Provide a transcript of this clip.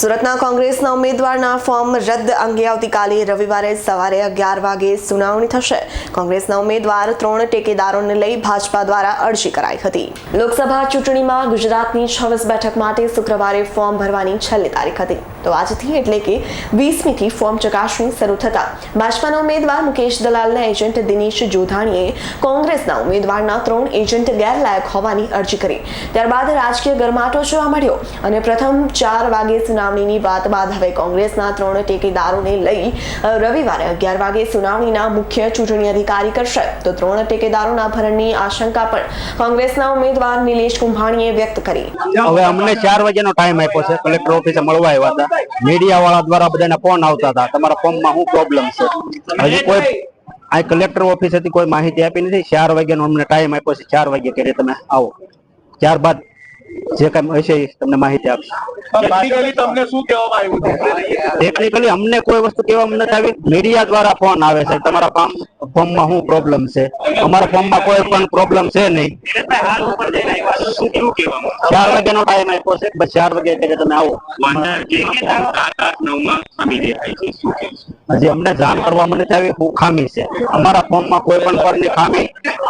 સુરતના કોંગ્રેસના ઉમેદવારના ફોર્મ રદ અંગે આવતીકાલે રવિવારે સવારે અગિયાર વાગે સુનાવણી થશે. કોંગ્રેસના ઉમેદવાર ત્રણ ટેકેદારોને લઈ ભાજપા દ્વારા અરજી કરાઈ હતી. લોકસભા ચૂંટણીમાં ગુજરાતની છવ્વીસ બેઠક માટે શુક્રવારે ફોર્મ ભરવાની છેલ્લી તારીખ હતી. તો આજથી એટલે કે વીસમીથી ફોર્મ ચકાસણી શરૂ થતા ભાજપાના ઉમેદવાર મુકેશ દલાલના એજન્ટ દિનેશ જોધાણીએ કોંગ્રેસના ઉમેદવારના ત્રણ એજન્ટ ગેરલાયક હોવાની અરજી કરી. ત્યારબાદ રાજકીય ગરમાટો જોવા મળ્યો અને પ્રથમ ચાર વાગે સુનાવણીની વાત બાદ હવે કોંગ્રેસના ત્રણ ટેકેદારોને લઈ રવિવારે અગિયાર વાગે સુનાવણીના મુખ્ય ચૂંટણી અધિકારી કરશે. તો ત્રણ ટેકેદારોના ભરણની આશંકા પણ કોંગ્રેસના ઉમેદવાર નિલેશ કુંભાણીએ વ્યક્ત કરી. હવે અમને ચાર વાગ્યાનો ટાઈમ આપ્યો છે. કલેક્ટર ઓફિસે મળવા આવ્યા હતા. મીડિયા વાળા દ્વારા બધાને ફોન આવતા હતા. તમારા ફોર્મમાં શું પ્રોબ્લેમ છે? હજી કોઈ આ કલેક્ટર ઓફિસેથી કોઈ માહિતી આપી નથી. ચાર વાગ્યાનો અમને ટાઈમ આપ્યો છે. ચાર વાગ્યા કરી તમે આવો. ત્યારબાદ જે કઈ હશે તમને માહિતી આપશે. ટેકનિકલી તમને શું કહેવામાં આવ્યું છે ટેકનિકલી અમને કોઈ વસ્તુ કહેવામાં નથી આવી. મીડિયા દ્વારા ફોન આવે છે. તમારા ફોર્મ ફોર્મમાં શું પ્રોબ્લેમ છે? અમારા ફોર્મમાં કોઈ પણ પ્રોબ્લેમ છે નહીં. શું કેવું કહેવામાં ચાર વાગ્યાનો ટાઈમ આપ્યો છે. બસ ચાર વાગે તમે આવો. માં હજી અમને જાણ કરવામાં નથી આવી. શું ખામી છે. અમારા ફોર્મમાં કોઈ પણ પ્રકારની ખામી